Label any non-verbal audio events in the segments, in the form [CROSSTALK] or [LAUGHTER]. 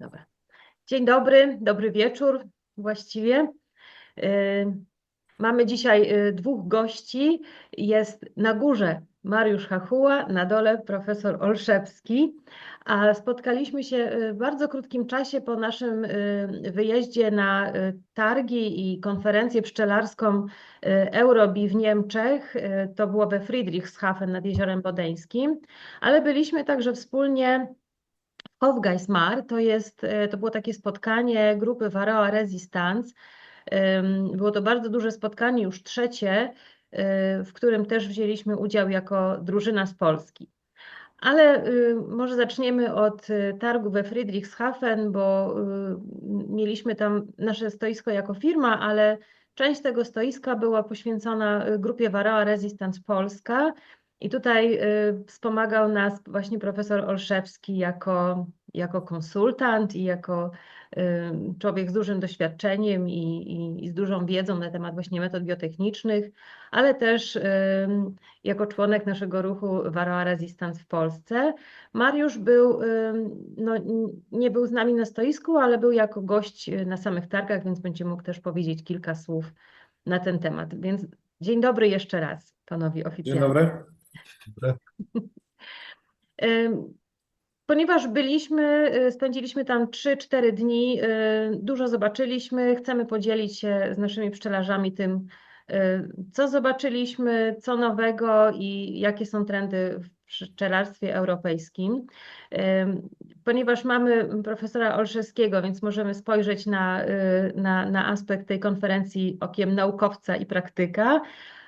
Dobra. Dzień dobry, dobry wieczór właściwie. Y, Mamy dzisiaj y, dwóch gości. Jest na górze Mariusz Hachuła, na dole profesor Olszewski. A spotkaliśmy się y, w bardzo krótkim czasie po naszym wyjeździe na targi i konferencję pszczelarską Eurobi w Niemczech. To było we Friedrichshafen nad Jeziorem Bodeńskim, ale byliśmy także wspólnie Hofgeismar to jest, e, to było takie spotkanie grupy Varroa Resistance. Było to bardzo duże spotkanie, już trzecie, y, w którym też wzięliśmy udział jako drużyna z Polski. Ale y, może zaczniemy od y, targu we Friedrichshafen, bo y, mieliśmy tam nasze stoisko jako firma, ale część tego stoiska była poświęcona grupie Varroa Resistance Polska. I tutaj y, wspomagał nas właśnie profesor Olszewski jako, jako konsultant i jako y, człowiek z dużym doświadczeniem i, i, i z dużą wiedzą na temat właśnie metod biotechnicznych, ale też y, jako członek naszego ruchu Varroa Resistance w Polsce. Mariusz był, no, nie był z nami na stoisku, ale był jako gość na samych targach, więc będzie mógł też powiedzieć kilka słów na ten temat. Więc dzień dobry jeszcze raz panowie Dzień oficjalnie. dobry. Dobry. Ym, Ponieważ byliśmy, y, spędziliśmy tam 3-4 dni, y, dużo zobaczyliśmy, chcemy podzielić się z naszymi pszczelarzami tym, y, co zobaczyliśmy, co nowego i jakie są trendy w pszczelarstwie europejskim. Ponieważ mamy profesora Olszewskiego, więc możemy spojrzeć na, na, na aspekt tej konferencji okiem naukowca i praktyka.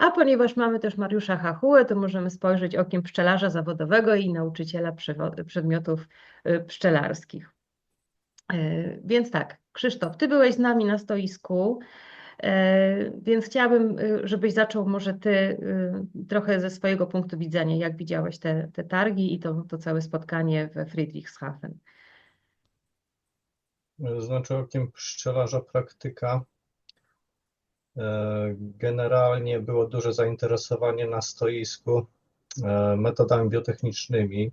A ponieważ mamy też Mariusza Hachułę, to możemy spojrzeć okiem pszczelarza zawodowego i nauczyciela przedmiotów y, pszczelarskich. Y, Więc tak, Krzysztof, ty byłeś z nami na stoisku, y, więc chciałabym, y, żebyś zaczął może ty y, trochę ze swojego punktu widzenia, jak widziałeś te, te targi i to, to całe spotkanie we Friedrichshafen. Znaczy okiem pszczelarza praktyka. E, Generalnie było duże zainteresowanie na stoisku e, metodami biotechnicznymi,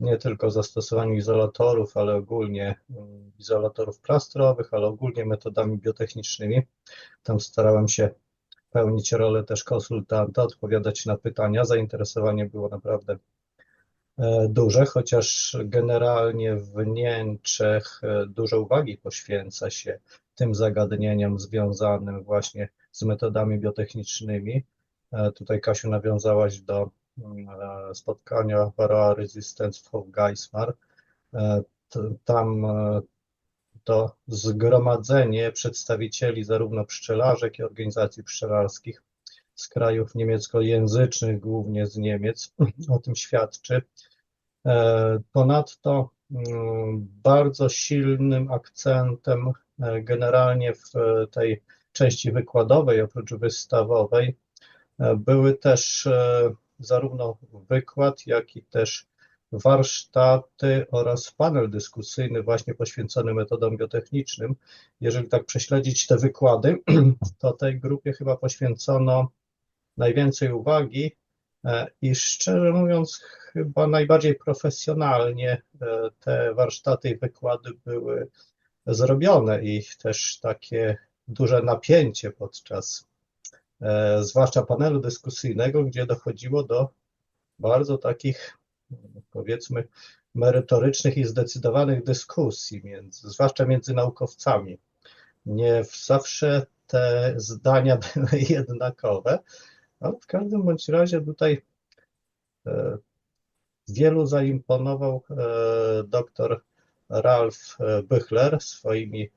nie tylko zastosowaniu izolatorów, ale ogólnie mm, izolatorów plastrowych, ale ogólnie metodami biotechnicznymi. Tam starałem się pełnić rolę też konsultanta, odpowiadać na pytania. Zainteresowanie było naprawdę e, duże, chociaż generalnie w Niemczech dużo uwagi poświęca się tym zagadnieniom związanym właśnie z metodami biotechnicznymi. E, Tutaj, Kasiu, nawiązałaś do mm, e, spotkania Varroa Resistance w Hofgeismar. E, Tam to zgromadzenie przedstawicieli zarówno pszczelarzy, jak i organizacji pszczelarskich z krajów niemieckojęzycznych, głównie z Niemiec, o tym świadczy. Ponadto mm, bardzo silnym akcentem generalnie w e, tej części wykładowej, oprócz wystawowej, e, były też e, zarówno wykład, jak i też warsztaty oraz panel dyskusyjny właśnie poświęcony metodom biotechnicznym. Jeżeli tak prześledzić te wykłady, [CLEARS THROAT] to tej grupie chyba poświęcono najwięcej uwagi i szczerze mówiąc, chyba najbardziej profesjonalnie te warsztaty i wykłady były zrobione i też takie duże napięcie podczas e, zwłaszcza panelu dyskusyjnego, gdzie dochodziło do bardzo takich, powiedzmy, merytorycznych i zdecydowanych dyskusji, między, zwłaszcza między naukowcami. Nie zawsze te zdania [LAUGHS] były jednakowe, ale w każdym bądź razie tutaj e, wielu zaimponował e, dr Ralf Büchler swoimi,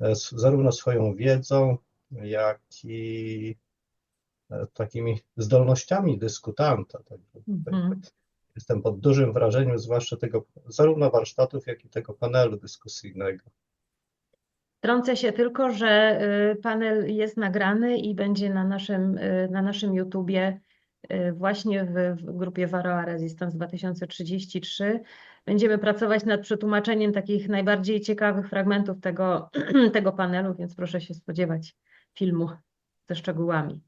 e, zarówno swoją wiedzą, jak i e, takimi zdolnościami dyskutanta. Mhm. jestem pod dużym wrażeniem, zwłaszcza tego zarówno warsztatów, jak i tego panelu dyskusyjnego. Trącę się tylko, że y, panel jest nagrany i będzie na naszym, y, na naszym YouTubie właśnie w, w grupie Varroa Resistance 2033. Będziemy pracować nad przetłumaczeniem takich najbardziej ciekawych fragmentów tego, [CLEARS THROAT] tego panelu, więc proszę się spodziewać filmu ze szczegółami.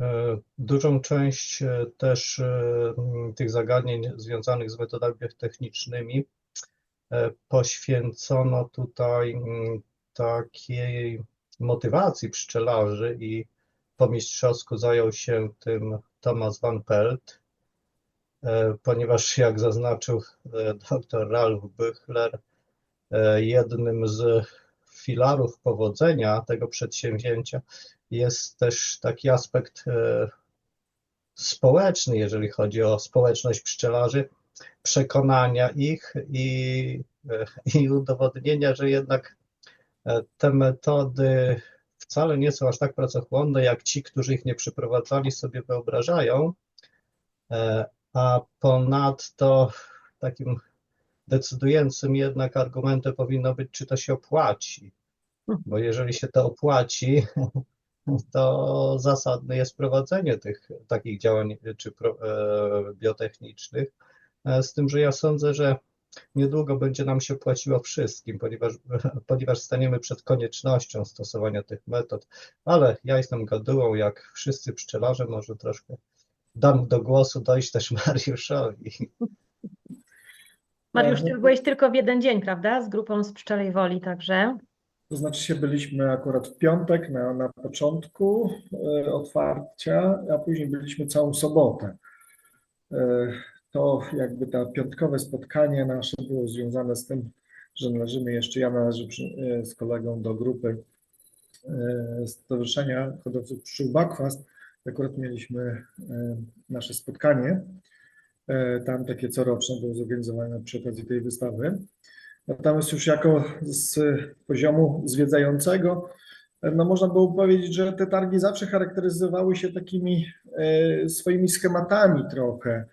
E, Dużą część e, też e, tych zagadnień związanych z metodami technicznymi poświęcono tutaj takiej motywacji pszczelarzy i po mistrzowsku zajął się tym Thomas van Pelt, e, ponieważ jak zaznaczył e, dr Ralf Büchler, e, jednym z filarów powodzenia tego przedsięwzięcia jest też taki aspekt społeczny, jeżeli chodzi o społeczność pszczelarzy, przekonania ich i, i udowodnienia, że jednak te metody wcale nie są aż tak pracochłonne, jak ci, którzy ich nie przeprowadzali, sobie wyobrażają. E, A ponadto takim decydującym jednak argumentem powinno być, czy to się opłaci. Bo jeżeli się to opłaci, [LAUGHS] to zasadne jest prowadzenie tych takich działań czy pro, e, biotechnicznych. E, Z tym, że ja sądzę, że niedługo będzie nam się płaciło wszystkim, ponieważ, [LAUGHS] ponieważ staniemy przed koniecznością stosowania tych metod. Ale ja jestem gadułą, jak wszyscy pszczelarze, może troszkę dam do głosu dojść też [LAUGHS] Mariuszowi. Mariusz, ty byłeś tylko w jeden dzień, prawda? Z grupą z Pszczelej Woli, także. To znaczy się byliśmy akurat w piątek na, na początku e, otwarcia, a później byliśmy całą sobotę. E, to jakby to piątkowe spotkanie nasze było związane z tym, że należymy jeszcze, ja należę e, z kolegą do grupy e, Stowarzyszenia Hodowców Pszczół Bakwast. Akurat mieliśmy e, nasze spotkanie, tam takie coroczne było zorganizowane przy okazji tej wystawy. Natomiast już jako z poziomu zwiedzającego, no można było powiedzieć, że te targi zawsze charakteryzowały się takimi swoimi schematami trochę.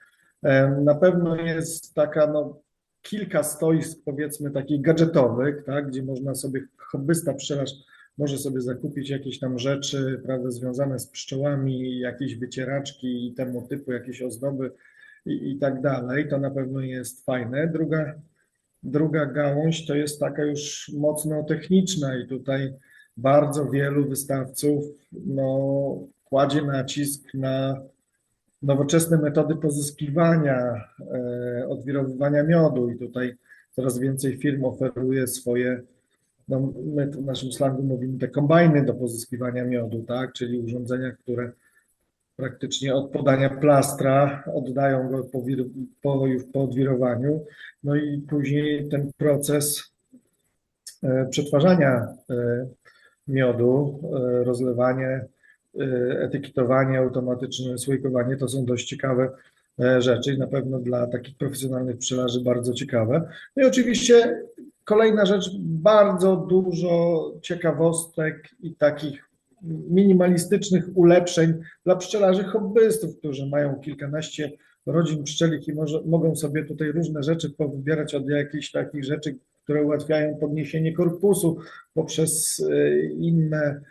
E, Na pewno jest taka, no, kilka stoisk, powiedzmy, takich gadżetowych, tak, gdzie można sobie, hobbysta pszczelarz może sobie zakupić jakieś tam rzeczy, prawda, związane z pszczołami, jakieś wycieraczki i temu typu, jakieś ozdoby i, i tak dalej. To na pewno jest fajne. Druga Druga gałąź to jest taka już mocno techniczna i tutaj bardzo wielu wystawców no, kładzie nacisk na nowoczesne metody pozyskiwania, e, odwirowywania miodu. I tutaj coraz więcej firm oferuje swoje, no, my w naszym slangu mówimy te kombajny do pozyskiwania miodu, tak, czyli urządzenia, które praktycznie od podania plastra oddają go po, wir, po, już po odwirowaniu, no i później ten proces e, przetwarzania e, miodu, rozlewanie, etykietowanie automatyczne, słoikowanie to są dość ciekawe e, rzeczy i na pewno dla takich profesjonalnych pszczelarzy bardzo ciekawe. No i oczywiście kolejna rzecz, bardzo dużo ciekawostek i takich minimalistycznych ulepszeń dla pszczelarzy hobbystów, którzy mają kilkanaście rodzin pszczelich i może, mogą sobie tutaj różne rzeczy powybierać od jakichś takich rzeczy, które ułatwiają podniesienie korpusu poprzez e, inne e,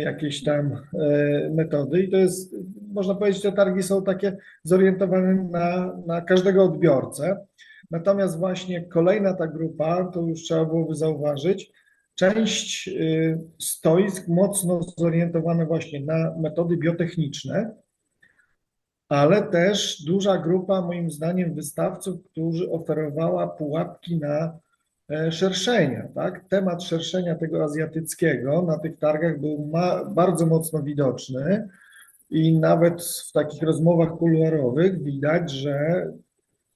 jakieś tam e, metody. I to jest, można powiedzieć, te targi są takie zorientowane na, na każdego odbiorcę. Natomiast właśnie kolejna ta grupa, to już trzeba byłoby zauważyć, część y, stoisk mocno zorientowane właśnie na metody biotechniczne, ale też duża grupa, moim zdaniem, wystawców, którzy oferowała pułapki na e, szerszenia. Tak? Temat szerszenia tego azjatyckiego na tych targach był bardzo mocno widoczny i nawet w takich rozmowach kuluarowych widać, że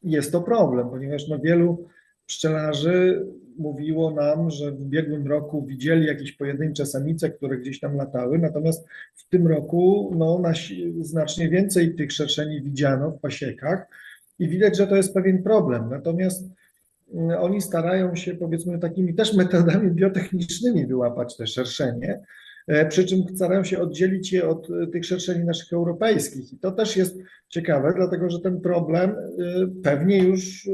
jest to problem, ponieważ no wielu pszczelarzy mówiło nam, że w ubiegłym roku widzieli jakieś pojedyncze samice, które gdzieś tam latały, natomiast w tym roku no, nasi, znacznie więcej tych szerszeni widziano w pasiekach i widać, że to jest pewien problem. Natomiast oni starają się powiedzmy takimi też metodami biotechnicznymi wyłapać te szerszenie, e, przy czym starają się oddzielić je od e, tych szerszeni naszych europejskich. I to też jest ciekawe, dlatego że ten problem e, pewnie już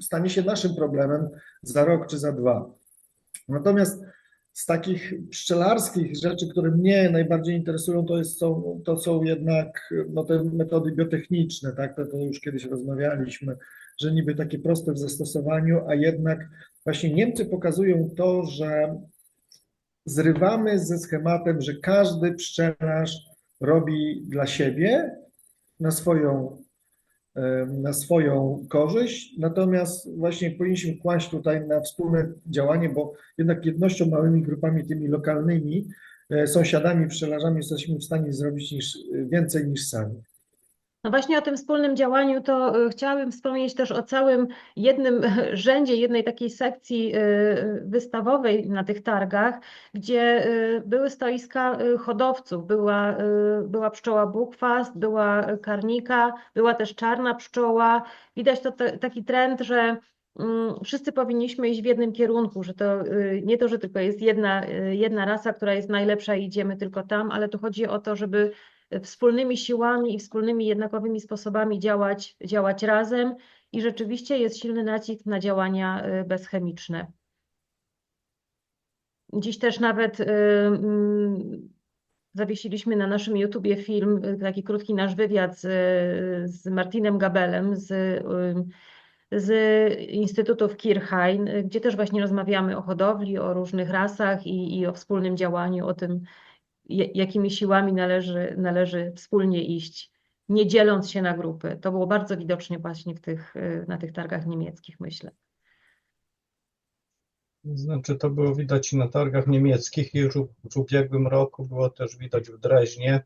stanie się naszym problemem za rok czy za dwa. Natomiast z takich pszczelarskich rzeczy, które mnie najbardziej interesują, to, jest, są, to są jednak no, te metody biotechniczne, tak? To, to już kiedyś rozmawialiśmy, że niby takie proste w zastosowaniu, a jednak właśnie Niemcy pokazują to, że zrywamy ze schematem, że każdy pszczelarz robi dla siebie, na swoją, e, na swoją korzyść, natomiast właśnie powinniśmy kłaść tutaj na wspólne działanie, bo jednak jednością, małymi grupami, tymi lokalnymi, e, sąsiadami, pszczelarzami jesteśmy w stanie zrobić niż, więcej niż sami. No właśnie o tym wspólnym działaniu to y, chciałabym wspomnieć też o całym jednym [LAUGHS] rzędzie, jednej takiej sekcji y, wystawowej na tych targach, gdzie y, były stoiska hodowców, była, była pszczoła bukwast, była karnika, była też czarna pszczoła. Widać to taki trend, że mm, wszyscy powinniśmy iść w jednym kierunku, że to nie to, że tylko jest jedna, jedna rasa, która jest najlepsza i idziemy tylko tam, ale tu chodzi o to, żeby wspólnymi siłami i wspólnymi jednakowymi sposobami działać, działać razem i rzeczywiście jest silny nacisk na działania y, bezchemiczne. Dziś też nawet y, mm, zawiesiliśmy na naszym YouTubie film, y, taki krótki nasz wywiad z, z Martinem Gabelem z, z Instytutu w Kirchhain, y, gdzie też właśnie rozmawiamy o hodowli, o różnych rasach i, i o wspólnym działaniu, o tym, jakimi siłami należy, należy wspólnie iść, nie dzieląc się na grupy. To było bardzo widocznie właśnie w tych, y, na tych targach niemieckich, myślę. Znaczy, to było widać i na targach niemieckich, i w ubiegłym roku było też widać w Dreźnie,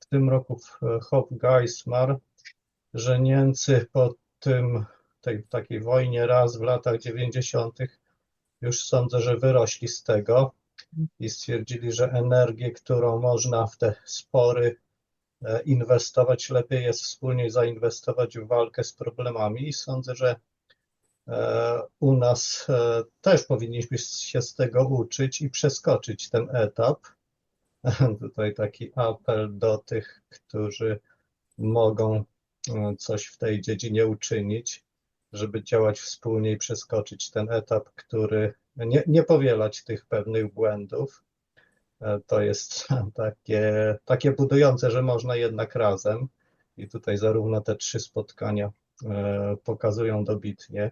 w tym roku w e, Hofgeismar, że Niemcy po tym, tej takiej wojnie raz w latach 90. już sądzę, że wyrośli z tego i stwierdzili, że energię, którą można w te spory e, inwestować, lepiej jest wspólnie zainwestować w walkę z problemami i sądzę, że E, U nas e, też powinniśmy się z tego uczyć i przeskoczyć ten etap. [LAUGHS] Tutaj taki apel do tych, którzy mogą coś w tej dziedzinie uczynić, żeby działać wspólnie i przeskoczyć ten etap, który nie, nie powielać tych pewnych błędów. E, To jest [LAUGHS] takie, takie budujące, że można jednak razem. I tutaj zarówno te trzy spotkania e, pokazują dobitnie.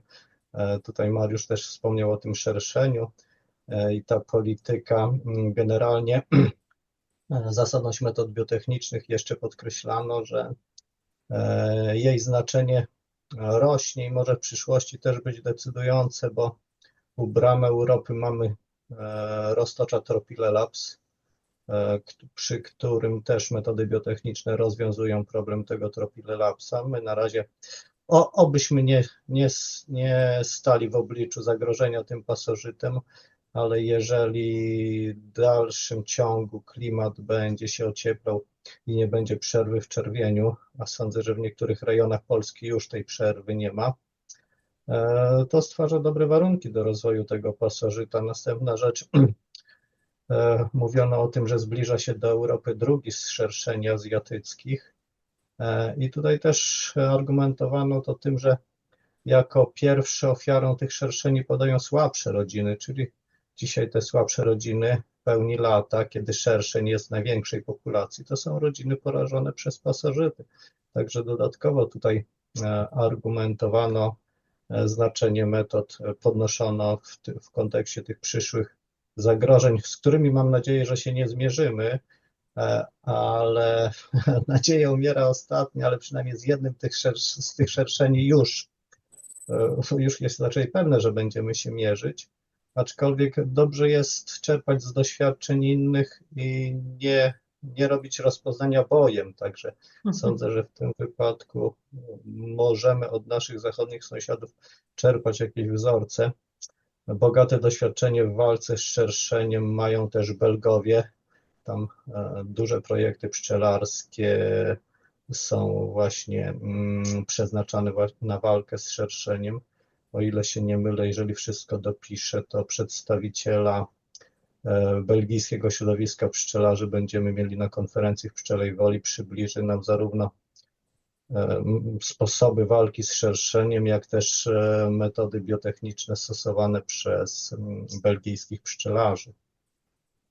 E, Tutaj Mariusz też wspomniał o tym szerszeniu i ta polityka mm, generalnie [CLEARS THROAT] zasadność metod biotechnicznych jeszcze podkreślano, że jej znaczenie rośnie i może w przyszłości też być decydujące, bo u bram Europy mamy e, roztocza Tropilelaps, e, k- przy którym też metody biotechniczne rozwiązują problem tego Tropilelapsa. My na razie o, obyśmy nie, nie, nie stali w obliczu zagrożenia tym pasożytem, ale jeżeli w dalszym ciągu klimat będzie się ocieplał i nie będzie przerwy w czerwieniu, a sądzę, że w niektórych rejonach Polski już tej przerwy nie ma, e, to stwarza dobre warunki do rozwoju tego pasożyta. Następna rzecz, [CLEARS THROAT] e, mówiono o tym, że zbliża się do Europy drugi z szerszeni azjatyckich. E, I tutaj też argumentowano to tym, że jako pierwsze ofiarą tych szerszeni podają słabsze rodziny, czyli dzisiaj te słabsze rodziny pełni lata, kiedy szerszeń jest w największej populacji, to są rodziny porażone przez pasożyty. Także dodatkowo tutaj e, argumentowano e, znaczenie metod, podnoszono w, ty- w kontekście tych przyszłych zagrożeń, z którymi mam nadzieję, że się nie zmierzymy, e, ale [LAUGHS] nadzieja umiera ostatnia, ale przynajmniej z jednym tych z tych szerszeni już, e, już jest raczej pewne, że będziemy się mierzyć. Aczkolwiek dobrze jest czerpać z doświadczeń innych i nie, nie robić rozpoznania bojem. Także sądzę, że w tym wypadku możemy od naszych zachodnich sąsiadów czerpać jakieś wzorce. Bogate doświadczenie w walce z szerszeniem mają też Belgowie. Tam e, duże projekty pszczelarskie są właśnie mm, przeznaczane na walkę z szerszeniem. O ile się nie mylę, jeżeli wszystko dopiszę, to przedstawiciela belgijskiego środowiska pszczelarzy będziemy mieli na konferencji w Pszczelej Woli. Przybliży nam zarówno e, sposoby walki z szerszeniem, jak też e, metody biotechniczne stosowane przez belgijskich pszczelarzy.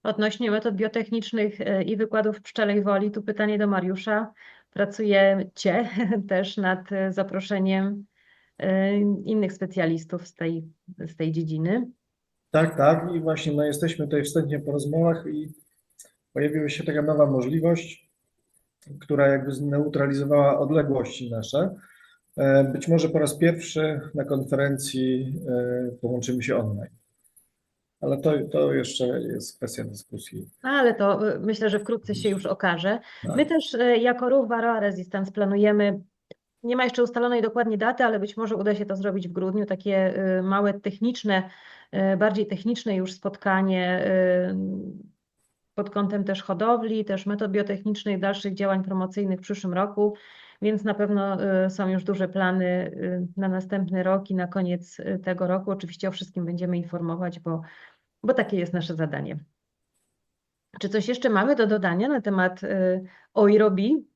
Odnośnie metod biotechnicznych e, i wykładów pszczelej woli, tu pytanie do Mariusza. Pracujecie [LAUGHS] też nad e, zaproszeniem e, innych specjalistów z tej, z tej dziedziny. Tak, tak. I właśnie no, jesteśmy tutaj wstępnie po rozmowach i pojawiła się taka nowa możliwość. która jakby zneutralizowała odległości nasze. E, Być może po raz pierwszy na konferencji e, połączymy się online. Ale to, to jeszcze jest kwestia dyskusji. Ale to y, myślę, że wkrótce się już okaże. Tak. My też y, jako ruch Resistance planujemy, nie ma jeszcze ustalonej dokładnie daty, ale być może uda się to zrobić w grudniu, takie y, małe techniczne, y, bardziej techniczne już spotkanie y, pod kątem też hodowli, też metod biotechnicznych, dalszych działań promocyjnych w przyszłym roku, więc na pewno są już duże plany na następny rok i na koniec tego roku. Oczywiście o wszystkim będziemy informować, bo, bo takie jest nasze zadanie. Czy coś jeszcze mamy do dodania na temat OIROBI?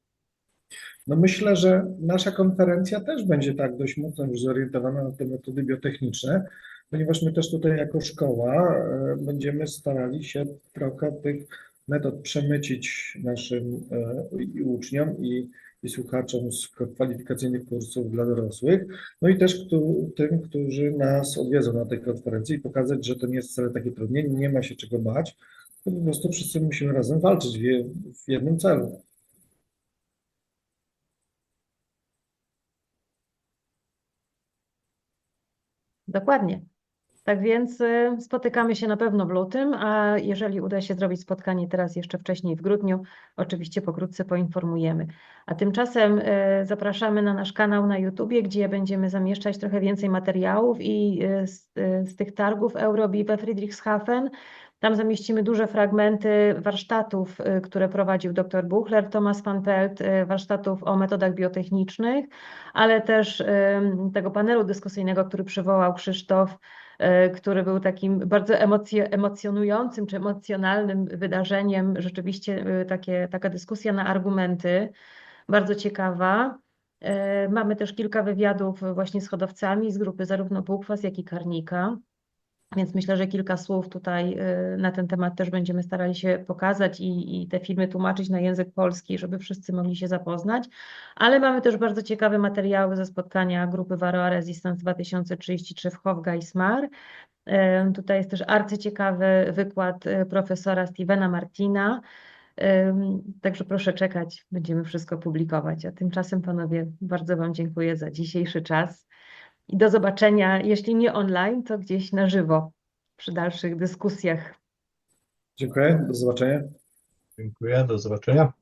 No myślę, że nasza konferencja też będzie tak dość mocno już zorientowana na te metody biotechniczne, ponieważ my też tutaj jako szkoła e, będziemy starali się trochę tych metod przemycić naszym e, i uczniom i, i słuchaczom z kwalifikacyjnych kursów dla dorosłych, no i też któ- tym, którzy nas odwiedzą na tej konferencji i pokazać, że to nie jest wcale takie trudne, nie ma się czego bać, to po prostu wszyscy musimy razem walczyć w, w jednym celu. Dokładnie. Tak więc y, spotykamy się na pewno w lutym, a jeżeli uda się zrobić spotkanie teraz jeszcze wcześniej w grudniu, oczywiście pokrótce poinformujemy. A tymczasem y, zapraszamy na nasz kanał na YouTubie, gdzie będziemy zamieszczać trochę więcej materiałów i y, z, z tych targów Eurobi we Friedrichshafen. Tam zamieścimy duże fragmenty warsztatów, które prowadził dr Buchler, Thomas van Pelt, warsztatów o metodach biotechnicznych, ale też tego panelu dyskusyjnego, który przywołał Krzysztof, który był takim bardzo emocjonującym czy emocjonalnym wydarzeniem. Rzeczywiście y, takie, taka dyskusja na argumenty, bardzo ciekawa. Y, Mamy też kilka wywiadów właśnie z hodowcami z grupy zarówno Półkwas, jak i Karnika. Więc myślę, że kilka słów tutaj y, na ten temat też będziemy starali się pokazać i, i te filmy tłumaczyć na język polski, żeby wszyscy mogli się zapoznać. Ale mamy też bardzo ciekawe materiały ze spotkania grupy Varroa Resistance 2033 w Hofgeismar. Y, Tutaj jest też arcyciekawy wykład y, profesora Stevena Martina. Także proszę czekać, będziemy wszystko publikować. A tymczasem, panowie, bardzo Wam dziękuję za dzisiejszy czas i do zobaczenia, jeśli nie online, to gdzieś na żywo przy dalszych dyskusjach. Dziękuję, do zobaczenia. Dziękuję, do zobaczenia.